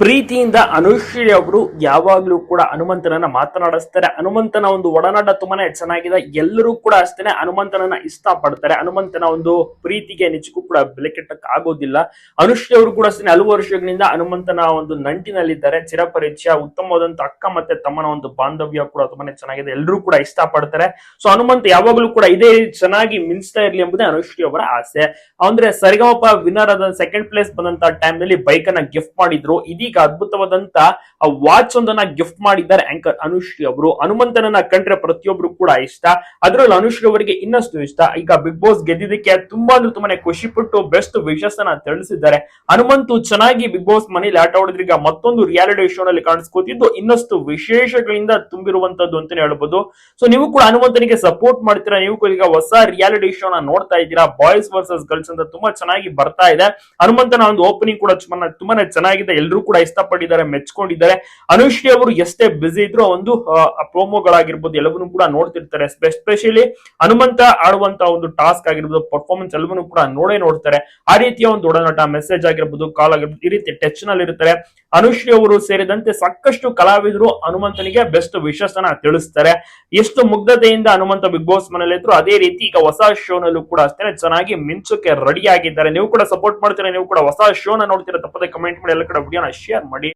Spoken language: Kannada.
ಪ್ರೀತಿಯಿಂದ ಅನುಶ್ರೀ ಅವರು ಯಾವಾಗ್ಲೂ ಕೂಡ ಹನುಮಂತನನ್ನ ಮಾತನಾಡಿಸ್ತಾರೆ. ಹನುಮಂತನ ಒಂದು ಒಡನಾಟ ತುಂಬಾನೇ ಚೆನ್ನಾಗಿದೆ. ಎಲ್ಲರೂ ಕೂಡ ಅಷ್ಟೇನೆ ಹನುಮಂತನನ್ನ ಇಷ್ಟ ಪಡ್ತಾರೆ ಹನುಮಂತನ ಒಂದು ಪ್ರೀತಿಗೆ ನಿಜಕ್ಕೂ ಕೂಡ ಬೆಲೆ ಕೆಟ್ಟಕ್ಕೆ ಆಗೋದಿಲ್ಲ. ಅನುಶ್ರೀ ಅವರು ಕೂಡ ಅಷ್ಟೇ ಹಲವು ವರ್ಷಗಳಿಂದ ಹನುಮಂತನ ಒಂದು ನಂಟಿನಲ್ಲಿದ್ದಾರೆ. ಚಿರಪರಿಚಯ, ಉತ್ತಮವಾದಂತ ಅಕ್ಕ ಮತ್ತೆ ತಮ್ಮನ ಒಂದು ಬಾಂಧವ್ಯ ಕೂಡ ತುಂಬಾನೇ ಚೆನ್ನಾಗಿದೆ. ಎಲ್ಲರೂ ಕೂಡ ಇಷ್ಟ ಪಡ್ತಾರೆ ಸೊ ಹನುಮಂತ ಯಾವಾಗಲೂ ಕೂಡ ಇದೇ ಚೆನ್ನಾಗಿ ಮಿಂಚ್ತಾ ಇರ್ಲಿ ಎಂಬುದೇ ಅನುಶ್ರೀ ಅವರ ಆಸೆ. ಅಂದ್ರೆ ಸರಿಗಮಪ ವಿನರ್ ಆದ ಸೆಕೆಂಡ್ ಪ್ಲೇಸ್ ಬಂದಂತ ಟೈಮ್ನಲ್ಲಿ ಬೈಕ್ ಅನ್ನ ಗಿಫ್ಟ್ ಮಾಡಿದ್ರು. ಇದೀಗ ಅದ್ಭುತವಾದಂತ ವಾಚ್ ಒಂದನ್ನ ಗಿಫ್ಟ್ ಮಾಡಿದ್ದಾರೆ ಆಂಕರ್ ಅನುಶ್ರೀ ಅವರು. ಹನುಮಂತನನ್ನ ಕಂಡ್ರೆ ಪ್ರತಿಯೊಬ್ರು ಕೂಡ ಇಷ್ಟ. ಅದರಲ್ಲಿ ಅನುಶ್ರೀ ಅವರಿಗೆ ಇನ್ನಷ್ಟು ಇಷ್ಟ. ಈಗ ಬಿಗ್ ಬಾಸ್ ಗೆದ್ದಿದ್ದಕ್ಕೆ ತುಂಬಾ ಅಂದ್ರೆ ತುಂಬಾನೇ ಖುಷಿ ಪಟ್ಟು ಬೆಸ್ಟ್ ವಿಶಸ್ ಅನ್ನ ತಿಳಿಸಿದ್ದಾರೆ. ಹನುಮಂತು ಚೆನ್ನಾಗಿ ಬಿಗ್ ಬಾಸ್ ಮನೇಲಿ ಆಟ ಆಡಿದ್ರೆ ಮತ್ತೊಂದು ರಿಯಾಲಿಟಿ ಶೋ ನಲ್ಲಿ ಕಾಣಿಸ್ಕೋತಿದ್ದು ಇನ್ನಷ್ಟು ವಿಶೇಷಗಳಿಂದ ತುಂಬಿರುವಂತದ್ದು ಅಂತಾನೆ ಹೇಳ್ಬೋದು. ಸೊ ನೀವು ಕೂಡ ಹನುಮಂತನಿಗೆ ಸಪೋರ್ಟ್ ಮಾಡ್ತೀರಾ? ನೀವು ಕೂಡ ಈಗ ಹೊಸ ರಿಯಾಲಿಟಿ ಶೋ ನ ನೋಡ್ತಾ ಇದ್ದೀರಾ? ಬಾಯ್ಸ್ ವರ್ಸಸ್ ಗರ್ಲ್ಸ್ ಅಂತ ತುಂಬಾ ಚೆನ್ನಾಗಿ ಬರ್ತಾ ಇದೆ. ಹನುಮಂತನ ಒಂದು ಓಪನಿಂಗ್ ಕೂಡ ತುಂಬಾನೇ ಚೆನ್ನಾಗಿದೆ. ಎಲ್ಲರೂ ಕೂಡ ಇಷ್ಟಪಟ್ಟಿದ್ದಾರೆ, ಮೆಚ್ಕೊಂಡಿದ್ದಾರೆ. ಅನುಶ್ರೀ ಅವರು ಎಷ್ಟೇ ಬ್ಯುಸಿ ಇದ್ರು ಒಂದು ಪ್ರೋಮೋಗಳಾಗಿರ್ಬೋದು ಎಲ್ಲವನ್ನೂ ಕೂಡ ನೋಡ್ತಿರ್ತಾರೆ. ಎಸ್ಪೆಷಲಿ ಹನುಮಂತ ಆಡುವಂತ ಒಂದು ಟಾಸ್ಕ್ ಆಗಿರ್ಬೋದು ಪರ್ಫಾರ್ಮೆನ್ಸ್ ಎಲ್ಲವನ್ನೂ ಕೂಡ ನೋಡೇ ನೋಡ್ತಾರೆ. ಆ ರೀತಿಯ ಒಂದು ಒಡನಾಟ ಮೆಸೇಜ್ ಆಗಿರ್ಬೋದು ಕಾಲ್ ಆಗಿರ್ಬೋದು, ಈ ರೀತಿ ಟಚ್ನಲ್ಲಿ ಇರ್ತಾರೆ ಅನುಶ್ರೀ ಅವರು ಸೇರಿದಂತೆ ಸಾಕಷ್ಟು ಕಲಾವಿದರು ಹನುಮಂತನಿಗೆ ಬೆಸ್ಟ್ ವಿಶಸ್ ಅನ್ನ ತಿಳಿಸ್ತಾರೆ. ಎಷ್ಟು ಮುಗ್ಧತೆಯಿಂದ ಹನುಮಂತ ಬಿಗ್ ಬಾಸ್ ಮನೇಲಿ ಇದ್ರು, ಅದೇ ರೀತಿ ಈಗ ಹೊಸ ಶೋ ನಲ್ಲೂ ಕೂಡ ಅಷ್ಟೇ, ಚೆನ್ನಾಗಿ ಮಿಂಚಕ್ಕೆ ರೆಡಿ ಆಗಿದ್ದಾರೆ. ನೀವು ಕೂಡ ಸಪೋರ್ಟ್ ಮಾಡ್ತೀರಾ, ನೀವು ಕೂಡ ಹೊಸ ಶೋನ ನೋಡ್ತೀರಾ, ತಪ್ಪದೆ ಕಮೆಂಟ್ ಮಾಡಿ, ಎಲ್ಲ ಕಡೆ ವಿಡಿಯೋನ ಶೇರ್ ಮಾಡಿ.